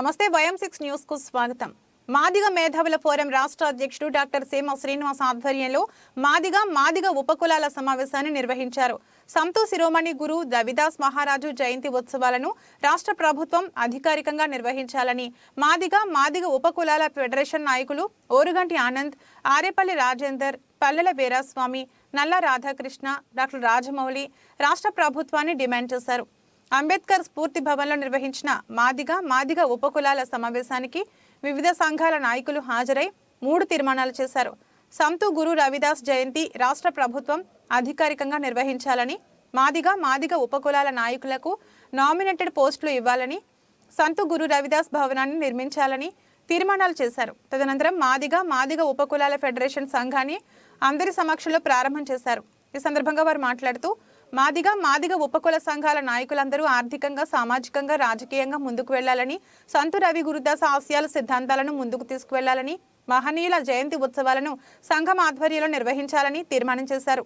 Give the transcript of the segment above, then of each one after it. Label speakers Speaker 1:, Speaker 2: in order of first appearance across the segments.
Speaker 1: నమస్తే వయం సిక్స్ న్యూస్కు స్వాగతం. మాదిగ మేధావుల ఫోరం రాష్ట్ర అధ్యక్షుడు డాక్టర్ సీమ శ్రీనివాస్ ఆధ్వర్యంలో మాదిగ మాదిగ ఉపకులాల సమావేశాన్ని నిర్వహించారు. సంతో శిరోమణి గురు రవిదాస్ మహారాజు జయంతి ఉత్సవాలను రాష్ట్ర ప్రభుత్వం అధికారికంగా నిర్వహించాలని మాదిగ మాదిగ ఉపకులాల ఫెడరేషన్ నాయకులు ఓరుగంటి ఆనంద్ ఆరేపల్లి రాజేందర్ పల్లెల వీరాస్వామి నల్ల రాధాకృష్ణ డాక్టర్ రాజమౌళి రాష్ట్ర ప్రభుత్వాన్ని డిమాండ్ చేశారు. అంబేద్కర్ స్ఫూర్తి భవన్లో నిర్వహించిన మాదిగ మాదిగ ఉపకులాల సమావేశానికి వివిధ సంఘాల నాయకులు హాజరై మూడు తీర్మానాలు చేశారు. సంతు గురు రవిదాస్ జయంతి రాష్ట్ర ప్రభుత్వం అధికారికంగా నిర్వహించాలని మాదిగ మాదిగ ఉపకులాల నాయకులకు నామినేటెడ్ పోస్టులు ఇవ్వాలని సంతు గురు రవిదాస్ భవనాన్ని నిర్మించాలని తీర్మానాలు చేశారు. తదనంతరం మాదిగ మాదిగ ఉపకులాల ఫెడరేషన్ సంఘాన్ని అందరి సమక్షంలో ప్రారంభం చేశారు. ఈ సందర్భంగా వారు మాట్లాడుతూ మాదిగ మాదిగ ఉపకుల సంఘాల నాయకులందరూ ఆర్థికంగా సామాజికంగా రాజకీయంగా ముందుకు వెళ్ళాలని సంతు రవి గురుదాస్ ఆశయాల సిద్ధాంతాలను ముందుకు తీసుకువెళ్ళాలని మహనీయుల జయంతి ఉత్సవాలను సంఘం ఆధ్వర్యంలో నిర్వహించాలని తీర్మానం చేశారు.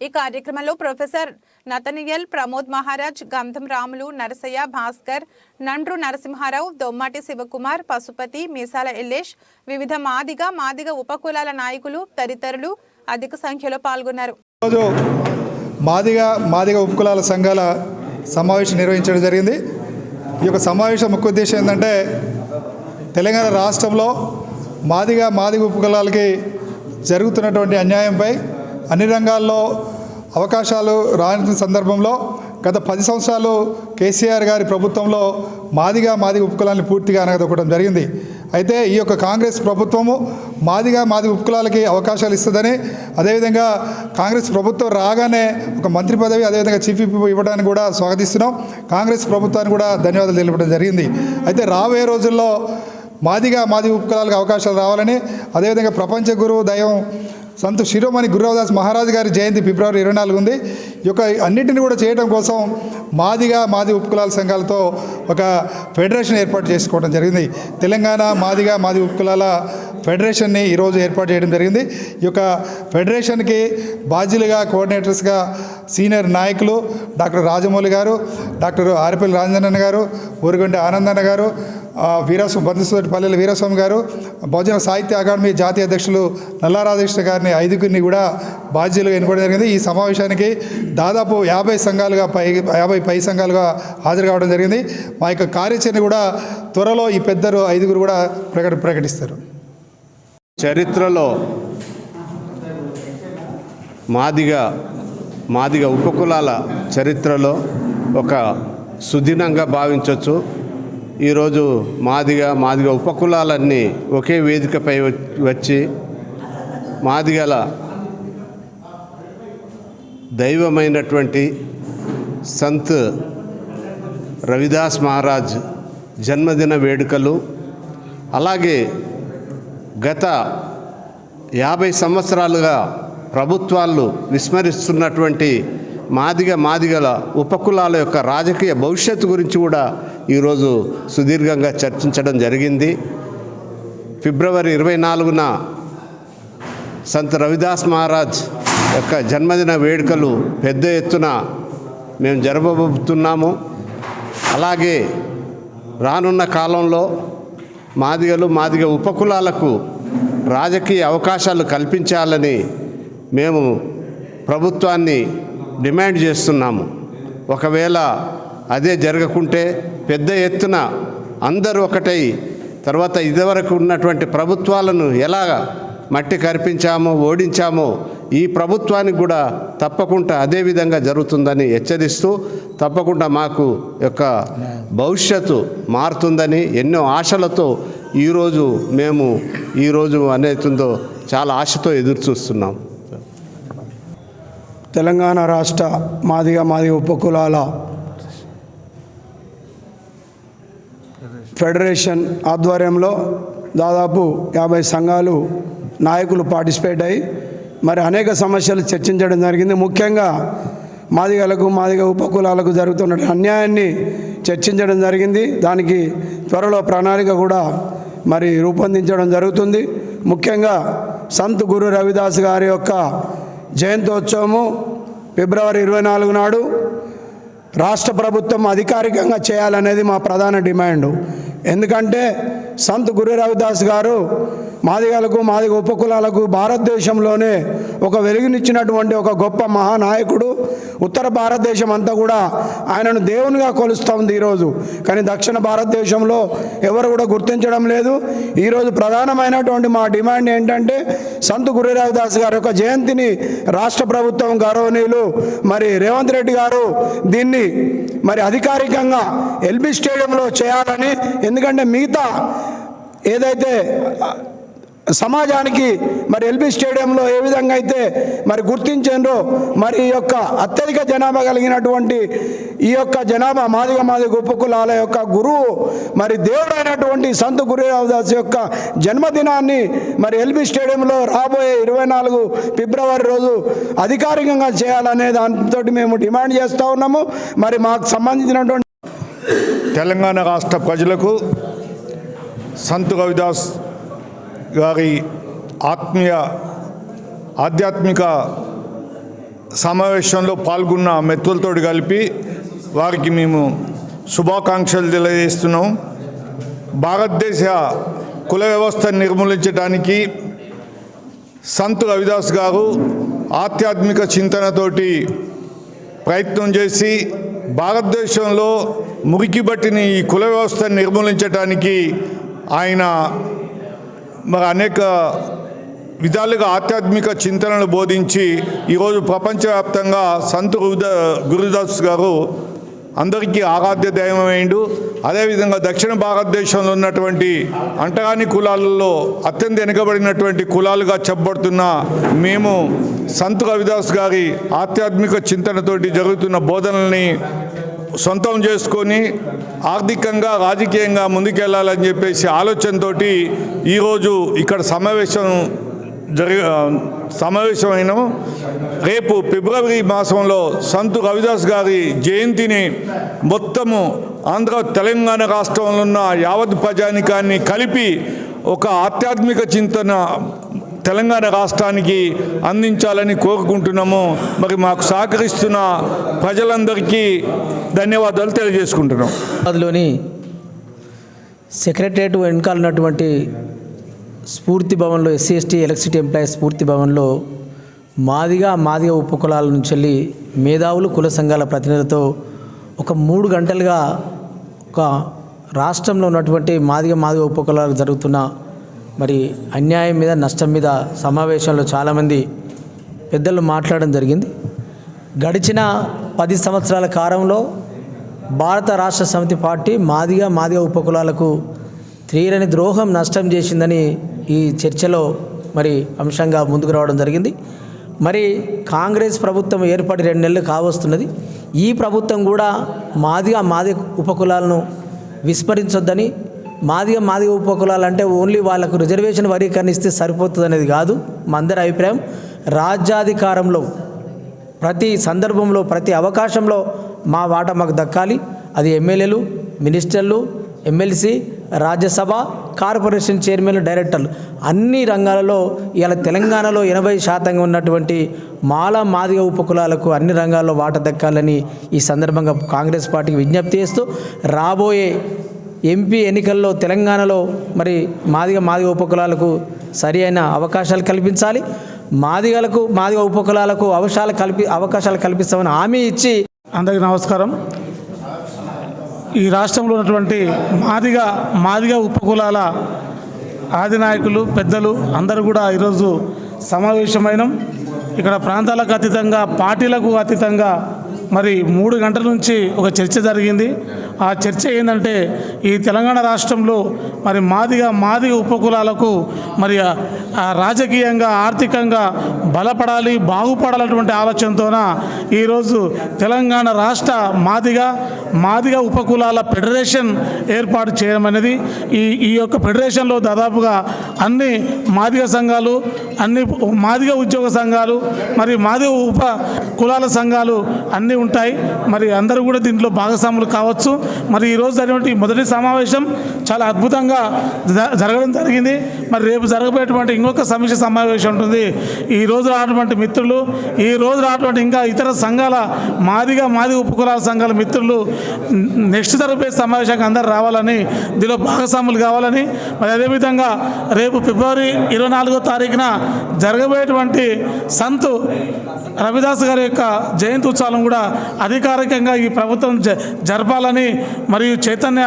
Speaker 1: ఈ కార్యక్రమంలో ప్రొఫెసర్ నతనియల్ ప్రమోద్ మహారాజ్ గంధం రాములు నరసయ్య భాస్కర్ నండ్రు నరసింహారావు దొమ్మాటి శివకుమార్ పశుపతి మీసాల ఎల్లేష్ వివిధ మాదిగ మాదిగ ఉపకులాల నాయకులు తదితరులు అధిక సంఖ్యలో పాల్గొన్నారు.
Speaker 2: మాదిగ మాదిగ ఉపకులాల సంఘాల సమావేశం నిర్వహించడం జరిగింది. ఈ యొక్క సమావేశం ముఖ్య ఉద్దేశం ఏంటంటే తెలంగాణ రాష్ట్రంలో మాదిగ మాదిగ ఉపకులాలకి జరుగుతున్నటువంటి అన్యాయంపై అన్ని రంగాల్లో అవకాశాలు రాని సందర్భంలో గత పది సంవత్సరాలు కేసీఆర్ గారి ప్రభుత్వంలో మాదిగా మాదిగ ఉపకులాన్ని పూర్తిగా అనగదొక్కడం జరిగింది. అయితే ఈ యొక్క కాంగ్రెస్ ప్రభుత్వము మాదిగా మాది ఉపకులాలకి అవకాశాలు ఇస్తుందని అదేవిధంగా కాంగ్రెస్ ప్రభుత్వం రాగానే ఒక మంత్రి పదవి అదేవిధంగా చీఫ్ ఇవ్వడానికి కూడా స్వాగతిస్తున్నాం. కాంగ్రెస్ ప్రభుత్వానికి కూడా ధన్యవాదాలు తెలపడం జరిగింది. అయితే రాబోయే రోజుల్లో మాదిగా మాది ఉపకులాలకు అవకాశాలు రావాలని అదేవిధంగా ప్రపంచ గురువు దయం సంతు శిరోమణి గురురావదాస్ మహారాజు గారి జయంతి ఫిబ్రవరి ఇరవై నాలుగు ఉంది. యొక్క అన్నింటిని కూడా చేయడం కోసం మాదిగా మాది ఉపకులాల సంఘాలతో ఒక ఫెడరేషన్ ఏర్పాటు చేసుకోవడం జరిగింది. తెలంగాణ మాదిగా మాది ఉపకులాల ఫెడరేషన్ని ఈరోజు ఏర్పాటు చేయడం జరిగింది. ఈ యొక్క ఫెడరేషన్కి బాధ్యులుగా కోఆర్డినేటర్స్గా సీనియర్ నాయకులు డాక్టర్ రాజమౌళి గారు డాక్టర్ ఆరిపల్లి రాజేంద్రన్ గారు ఊరుగొండ ఆనందన్న గారు ఆ, వీరస్వామి పల్లెల వీరస్వామి గారు బహుజన సాహిత్య అకాడమీ జాతీయ అధ్యక్షులు నల్లారాధకృష్ణ గారిని ఐదుగురిని కూడా బాధ్యులుగా ఎన్నుకోవడం జరిగింది. ఈ సమావేశానికి దాదాపు యాభై సంఘాలుగా పై యాభై పై సంఘాలుగా హాజరు కావడం జరిగింది. మా యొక్క కార్యాచరణ కూడా త్వరలో ఈ పెద్దరు ఐదుగురు కూడా ప్రకట ప్రకటిస్తారు.
Speaker 3: చరిత్రలో మాదిగ మాదిగ ఉపకులాల చరిత్రలో ఒక సుదినంగా భావించవచ్చు ఈరోజు మాదిగ మాదిగ ఉపకులాలన్నీ ఒకే వేదికపై వచ్చి మాదిగల దైవమైనటువంటి సంత్ రవిదాస్ మహారాజ్ జన్మదిన వేడుకలు అలాగే గత యాభై సంవత్సరాలుగా ప్రభుత్వాలు విస్మరిస్తున్నటువంటి మాదిగ మాదిగల ఉపకులాల యొక్క రాజకీయ భవిష్యత్తు గురించి కూడా ఈరోజు సుదీర్ఘంగా చర్చించడం జరిగింది. ఫిబ్రవరి ఇరవై నాలుగున సంత్ రవిదాస్ మహారాజ్ యొక్క జన్మదిన వేడుకలు పెద్ద ఎత్తున మేము జరపబోతున్నాము. అలాగే రానున్న కాలంలో మాదిగలు మాదిగ ఉపకులాలకు రాజకీయ అవకాశాలు కల్పించాలని మేము ప్రభుత్వాన్ని డిమాండ్ చేస్తున్నాము. ఒకవేళ అదే జరగకుంటే పెద్ద ఎత్తున అందరూ ఒకటై తర్వాత ఇదివరకు ఉన్నటువంటి ప్రభుత్వాలను ఎలా మట్టి కరిపించామో ఓడించామో ఈ ప్రభుత్వానికి కూడా తప్పకుండా అదే విధంగా జరుగుతుందని హెచ్చరిస్తూ తప్పకుండా మాకు యొక్క భవిష్యత్తు మారుతుందని ఎన్నో ఆశలతో ఈరోజు మేము ఈరోజు అనేతుందో చాలా ఆశతో ఎదురు చూస్తున్నాం.
Speaker 4: తెలంగాణ రాష్ట్ర మాదిగ మాదిగ ఉపకులాల ఫెడరేషన్ ఆధ్వర్యంలో దాదాపు యాభై సంఘాలు నాయకులు పార్టిసిపేట్ అయ్యి మరి అనేక సమస్యలు చర్చించడం జరిగింది. ముఖ్యంగా మాదిగలకు మాదిగ ఉపకులాలకు జరుగుతున్న అన్యాయాన్ని చర్చించడం జరిగింది. దానికి త్వరలో ప్రణాళిక కూడా మరి రూపొందించడం జరుగుతుంది. ముఖ్యంగా సంత్ గురు రవిదాస్ గారి యొక్క జయంతోత్సవము ఫిబ్రవరి ఇరవై నాలుగు నాడు రాష్ట్ర ప్రభుత్వం అధికారికంగా చేయాలనేది మా ప్రధాన డిమాండ్. ఎందుకంటే సంత్ గురు రవిదాస్ గారు మాదిగలకు మాదిగ ఉపకులాలకు భారతదేశంలోనే ఒక వెలుగునిచ్చినటువంటి ఒక గొప్ప మహానాయకుడు. ఉత్తర భారతదేశం అంతా కూడా ఆయనను దేవునిగా కొలుస్తూ ఉంది ఈరోజు. కానీ దక్షిణ భారతదేశంలో ఎవరు కూడా గుర్తించడం లేదు. ఈరోజు ప్రధానమైనటువంటి మా డిమాండ్ ఏంటంటే సంత్ గురు గారి యొక్క జయంతిని రాష్ట్ర ప్రభుత్వం గౌరవనీయులు మరి రేవంత్ రెడ్డి గారు దీన్ని మరి అధికారికంగా ఎల్బీ స్టేడియంలో చేయాలని. ఎందుకంటే మిగతా ఏదైతే సమాజానికి మరి ఎల్బీ స్టేడియంలో ఏ విధంగా అయితే మరి గుర్తించారో మరి ఈ యొక్క అత్యధిక జనాభా కలిగినటువంటి ఈ యొక్క జనాభా మాదిగ మాదిగ ఉపకులాల యొక్క గురువు మరి దేవుడైనటువంటి సంత్ గురుదాస్ యొక్క జన్మదినాన్ని మరి ఎల్బీ స్టేడియంలో రాబోయే ఇరవై నాలుగు ఫిబ్రవరి రోజు అధికారికంగా చేయాలనే దాంతో మేము డిమాండ్ చేస్తూ ఉన్నాము. మరి మాకు సంబంధించినటువంటి
Speaker 5: తెలంగాణ రాష్ట్ర ప్రజలకు సంత్ రవిదాస్ గారి ఆత్మీయ ఆధ్యాత్మిక సమావేశంలో పాల్గొన్న మిత్రులతో కలిపి వారికి మేము శుభాకాంక్షలు తెలియజేస్తున్నాం. భారతదేశ కుల వ్యవస్థను నిర్మూలించడానికి సంత్ రవిదాస్ గారు ఆధ్యాత్మిక చింతనతోటి ప్రయత్నం చేసి భారతదేశంలో మురికి బట్టిన ఈ కుల వ్యవస్థను నిర్మూలించడానికి ఆయన అనేక విధాలుగా ఆధ్యాత్మిక చింతనలు బోధించి ఈరోజు ప్రపంచవ్యాప్తంగా సంత్ గురుదాస్ గారు అందరికీ ఆరాధ్య దైవమైండు అదేవిధంగా దక్షిణ భారతదేశంలో ఉన్నటువంటి అంటరాని కులాలలో అత్యంత వెనుకబడినటువంటి కులాలుగా చెప్పబడుతున్న మేము సంత్ రవిదాస్ గారి ఆధ్యాత్మిక చింతనతోటి జరుగుతున్న బోధనల్ని సొంతం చేసుకొని ఆర్థికంగా రాజకీయంగా ముందుకెళ్ళాలని చెప్పేసి ఆలోచనతో ఈరోజు ఇక్కడ సమావేశం జరి సమావేశమైన రేపు ఫిబ్రవరి మాసంలో సంతు రవిదాస్ గారి జయంతిని మొత్తము ఆంధ్ర తెలంగాణ రాష్ట్రంలో ఉన్న యావత్ ప్రజానికాన్ని కలిపి ఒక ఆధ్యాత్మిక చింతన తెలంగాణ రాష్ట్రానికి అందించాలని కోరుకుంటున్నాము. మరి మాకు సహకరిస్తున్న ప్రజలందరికీ ధన్యవాదాలు తెలియజేసుకుంటున్నాం.
Speaker 6: హైదరాబాద్లోని సెక్రటరియట్ వెనకాల ఉన్నటువంటి స్ఫూర్తి భవన్లో ఎస్సీ ఎస్టీ ఎలక్ట్రిసిటీ ఎంప్లాయీస్ స్ఫూర్తి భవన్లో మాదిగా మాదిగ ఉపకులాల నుంచి వెళ్ళి మేధావులు కుల సంఘాల ప్రతినిధులతో ఒక మూడు గంటలుగా ఒక రాష్ట్రంలో ఉన్నటువంటి మాదిగ మాదిగ ఉపకులాలకు జరుగుతున్న మరి అన్యాయం మీద నష్టం మీద సమావేశంలో చాలామంది పెద్దలు మాట్లాడడం జరిగింది. గడిచిన పది సంవత్సరాల కాలంలో భారత రాష్ట్ర సమితి పార్టీ మాదిగా మాదిగ ఉపకులాలకు తీరని ద్రోహం నష్టం చేసిందని ఈ చర్చలో మరి అంశంగా ముందుకు రావడం జరిగింది. మరి కాంగ్రెస్ ప్రభుత్వం ఏర్పడి రెండు నెలలు కావస్తున్నది. ఈ ప్రభుత్వం కూడా మాదిగా మాది ఉపకులాలను విస్మరించొద్దని మాదిగ మాదిగ ఉపకులాలు అంటే ఓన్లీ వాళ్ళకు రిజర్వేషన్ వర్గీకరణ ఇస్తే సరిపోతుంది అనేది కాదు. మా అందరి అభిప్రాయం రాజ్యాధికారంలో ప్రతి సందర్భంలో ప్రతి అవకాశంలో మా వాటా మాకు దక్కాలి. అది ఎమ్మెల్యేలు మినిస్టర్లు ఎమ్మెల్సీ రాజ్యసభ కార్పొరేషన్ చైర్మన్లు డైరెక్టర్లు. అన్ని రంగాలలో ఇలా తెలంగాణలో ఎనభై శాతంగా ఉన్నటువంటి మాల మాదిగ ఉపకులాలకు అన్ని రంగాల్లో వాట దక్కాలని ఈ సందర్భంగా కాంగ్రెస్ పార్టీకి విజ్ఞప్తి చేస్తూ రాబోయే ఎంపీ ఎన్నికల్లో తెలంగాణలో మరి మాదిగ మాదిగ ఉపకులాలకు సరి అయిన అవకాశాలు కల్పించాలి. మాదిగలకు మాదిగ ఉపకులాలకు అవకాశాలు కల్పి అవకాశాలు కల్పిస్తామని హామీ ఇచ్చి
Speaker 7: అందరికీ నమస్కారం. ఈ రాష్ట్రంలో ఉన్నటువంటి మాదిగ మాదిగ ఉపకులాల ఆదినాయకులు పెద్దలు అందరూ కూడా ఈరోజు సమావేశమైనం. ఇక్కడ ప్రాంతాలకు అతీతంగా పార్టీలకు అతీతంగా మరి మూడు గంటల నుంచి ఒక చర్చ జరిగింది. ఆ చర్చ ఏంటంటే ఈ తెలంగాణ రాష్ట్రంలో మరి మాదిగా మాదిగ ఉపకులాలకు మరి రాజకీయంగా ఆర్థికంగా బలపడాలి బాగుపడాలన్నటువంటి ఆలోచనతోన ఈరోజు తెలంగాణ రాష్ట్ర మాదిగ మాదిగ ఉపకులాల ఫెడరేషన్ ఏర్పాటు చేయడం అనేది ఈ ఈ యొక్క ఫెడరేషన్లో దాదాపుగా అన్ని మాదిగ సంఘాలు అన్ని మాదిగ ఉద్యోగ సంఘాలు మరి మాదిగ ఉప కులాల సంఘాలు అన్ని ఉంటాయి. మరి అందరూ కూడా దీంట్లో భాగస్వాములు కావచ్చు. మరి ఈరోజు జరిగినటువంటి మొదటి సమావేశం చాలా అద్భుతంగా జ- జరగడం జరిగింది. మరి రేపు జరగబోయేటువంటి ఇంకొక సమీక్ష సమావేశం ఉంటుంది. ఈ రోజు రానటువంటి మిత్రులు ఈ రోజు రానటువంటి ఇంకా ఇతర సంఘాల మాదిగా మాది ఉపకులాల సంఘాల మిత్రులు నెక్స్ట్ జరగబోయే సమావేశానికి అందరూ రావాలని దీనిలో భాగస్వాములు కావాలని మరి అదేవిధంగా రేపు ఫిబ్రవరి ఇరవై నాలుగో తారీఖున జరగబోయేటువంటి సంతు రవిదాస్ గారి యొక్క జయంతి ఉత్సవం కూడా అధికారికంగా ఈ ప్రభుత్వం జ- జరపాలని మరియు చైతన్య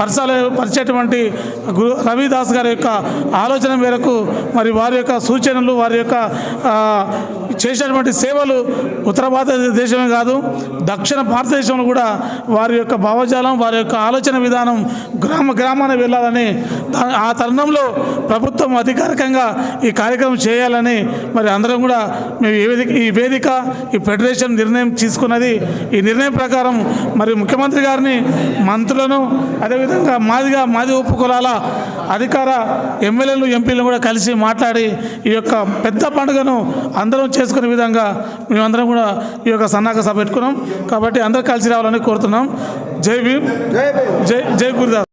Speaker 7: పరచాల పరిచేటువంటి గురు రవిదాస్ గారి యొక్క ఆలోచన మేరకు మరి వారి యొక్క సూచనలు వారి యొక్క చేసినటువంటి చేసేటువంటి సేవలు ఉత్తర భారతదేశమే కాదు దక్షిణ భారతదేశంలో కూడా వారి యొక్క భావజాలం వారి యొక్క ఆలోచన విధానం గ్రామ గ్రామాన వెళ్ళాలని ఆ తరుణంలో ప్రభుత్వం అధికారికంగా ఈ కార్యక్రమం చేయాలని మరి అందరం కూడా మేము వేదిక ఈ వేదిక ఈ ఫెడరేషన్ నిర్ణయం తీసుకున్నది. ఈ నిర్ణయం ప్రకారం మరి ముఖ్యమంత్రి గారిని మంత్రులను అదేవిధంగా మాదిగా మాది ఉప్పు కులాల అధికార ఎమ్మెల్యేలు ఎంపీలను కూడా కలిసి మాట్లాడి ఈ యొక్క పెద్ద పండుగను అందరం చేసుకునే విధంగా మేమందరం కూడా ఈ యొక్క సన్నాహక సభ పెట్టుకున్నాం. కాబట్టి అందరూ కలిసి రావాలని కోరుతున్నాం. జై భీమ్. జై జై గురుదాస్.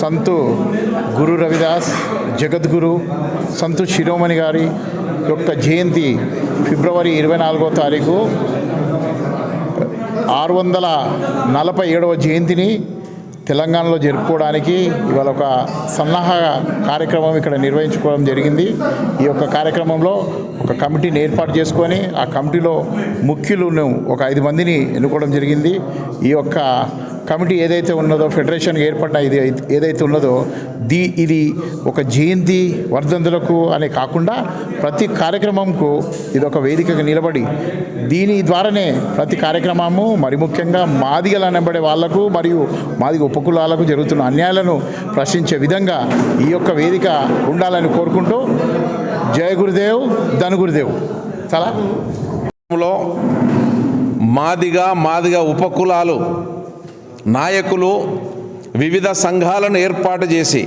Speaker 8: సంతు గురు రవిదాస్ జగద్గురు సంతు శిరోమణి గారి యొక్క జయంతి ఫిబ్రవరి ఇరవై నాలుగో తారీఖు ఆరు వందల నలభై ఏడవ జయంతిని తెలంగాణలో జరుపుకోవడానికి ఇవాళ ఒక సన్నాహ కార్యక్రమం ఇక్కడ నిర్వహించుకోవడం జరిగింది. ఈ యొక్క కార్యక్రమంలో ఒక కమిటీని ఏర్పాటు చేసుకొని ఆ కమిటీలో ముఖ్యులను ఒక ఐదు మందిని ఎన్నుకోవడం జరిగింది. ఈ యొక్క కమిటీ ఏదైతే ఉన్నదో ఫెడరేషన్ ఏర్పడిన ఇది ఏదైతే ఉన్నదో దీ ఇది ఒక జయంతి వర్ధంతులకు అనే కాకుండా ప్రతి కార్యక్రమంకు ఇది ఒక వేదికగా నిలబడి దీని ద్వారానే ప్రతి కార్యక్రమము మరి ముఖ్యంగా మాదిగలు అనబడే వాళ్ళకు మరియు మాదిగ ఉపకులాలకు జరుగుతున్న అన్యాయాలను ప్రశ్నించే విధంగా ఈ యొక్క వేదిక ఉండాలని కోరుకుంటూ జయ గురుదేవ్ ధనుగురుదేవ్ చాలా
Speaker 9: మాదిగా మాదిగ మాదిగ ఉపకులాలు నాయకులు వివిధ సంఘాలను ఏర్పాటు చేసి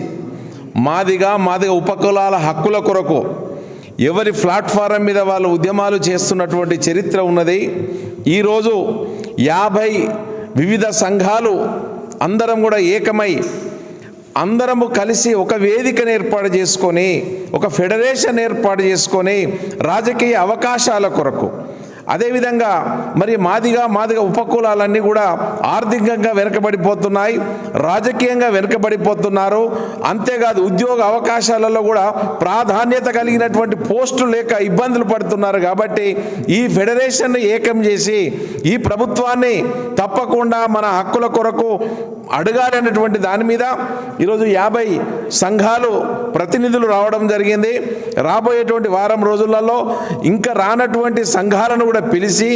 Speaker 9: మాదిగా మాదిగా ఉపకులాల హక్కుల కొరకు ఎవరి ప్లాట్ఫారం మీద వాళ్ళు ఉద్యమాలు చేస్తున్నటువంటి చరిత్ర ఉన్నది. ఈరోజు యాభై వివిధ సంఘాలు అందరం కూడా ఏకమై అందరము కలిసి ఒక వేదికను ఏర్పాటు చేసుకొని ఒక ఫెడరేషన్ ఏర్పాటు చేసుకొని రాజకీయ అవకాశాల కొరకు అదేవిధంగా మరి మాదిగా మాదిగా ఉపకులాలన్నీ కూడా ఆర్థికంగా వెనుకబడిపోతున్నాయి రాజకీయంగా వెనుకబడిపోతున్నారు. అంతేకాదు ఉద్యోగ అవకాశాలలో కూడా ప్రాధాన్యత కలిగినటువంటి పోస్టులు లేక ఇబ్బందులు పడుతున్నారు కాబట్టి ఈ ఫెడరేషన్ ఏకం చేసి ఈ ప్రభుత్వాన్ని తప్పకుండా మన హక్కుల కొరకు అడగాలనేటువంటి దాని మీద ఈరోజు యాభై సంఘాలు ప్రతినిధులు రావడం జరిగింది. రాబోయేటువంటి వారం రోజులలో ఇంకా రానటువంటి సంఘాలను కూడా పిలిచి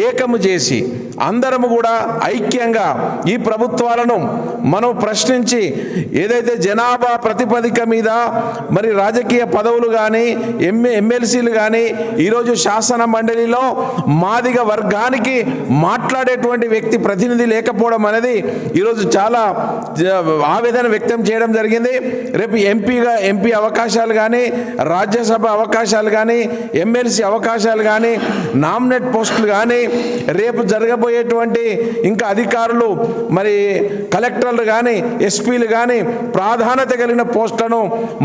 Speaker 9: ఏకము చేసి అందరము కూడా ఐక్యంగా ఈ ప్రభుత్వాలను మనం ప్రశ్నించి ఏదైతే జనాభా ప్రతిపదిక మీద మరి రాజకీయ పదవులు కానీ ఎంఏ ఎమ్మెల్సీలు కానీ ఈరోజు శాసన మండలిలో మాదిగ వర్గానికి మాట్లాడేటువంటి వ్యక్తి ప్రతినిధి లేకపోవడం అనేది ఈరోజు చాలా ఆవేదన వ్యక్తం చేయడం జరిగింది. రేపు ఎంపీగా ఎంపీ అవకాశాలు కానీ రాజ్యసభ అవకాశాలు కానీ ఎమ్మెల్సీ అవకాశాలు కానీ నామినేట్ పోస్టులు కానీ రేపు జరగబోయేటువంటి ఇంకా అధికారులు మరి కలెక్టర్లు కానీ ఎస్పీలు కానీ ప్రాధాన్యత కలిగిన పోస్టులను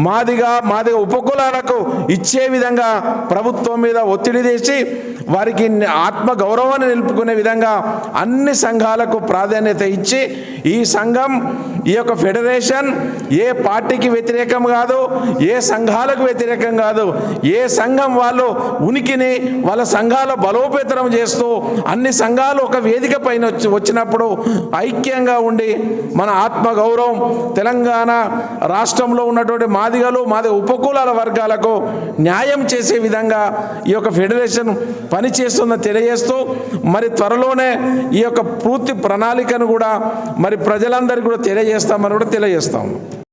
Speaker 9: మాదిగా మాదిగా ఉపకులాలకు ఇచ్చే విధంగా ప్రభుత్వం మీద ఒత్తిడి చేసి వారికి ఆత్మ గౌరవాన్ని నిలుపుకునే విధంగా అన్ని సంఘాలకు ప్రాధాన్యత ఇచ్చి ఈ సంఘం ఈ యొక్క ఫెడరేషన్ ఏ పార్టీకి వ్యతిరేకం కాదు ఏ సంఘాలకు వ్యతిరేకం కాదు ఏ సంఘం వాళ్ళు ఉనికిని వాళ్ళ సంఘాల బలోపేతనం చేస్తూ అన్ని సంఘాలు ఒక వేదిక పైన వచ్చి వచ్చినప్పుడు ఐక్యంగా ఉండి మన ఆత్మ గౌరవం తెలంగాణ రాష్ట్రంలో ఉన్నటువంటి మాదిగలు మాది ఉపకులాల వర్గాలకు న్యాయం చేసే విధంగా ఈ యొక్క ఫెడరేషన్ పనిచేస్తుందని తెలియజేస్తూ మరి త్వరలోనే ఈ యొక్క పూర్తి ప్రణాళికను కూడా మరి ప్రజలందరికీ కూడా తెలియజేస్తామని కూడా తెలియజేస్తాము.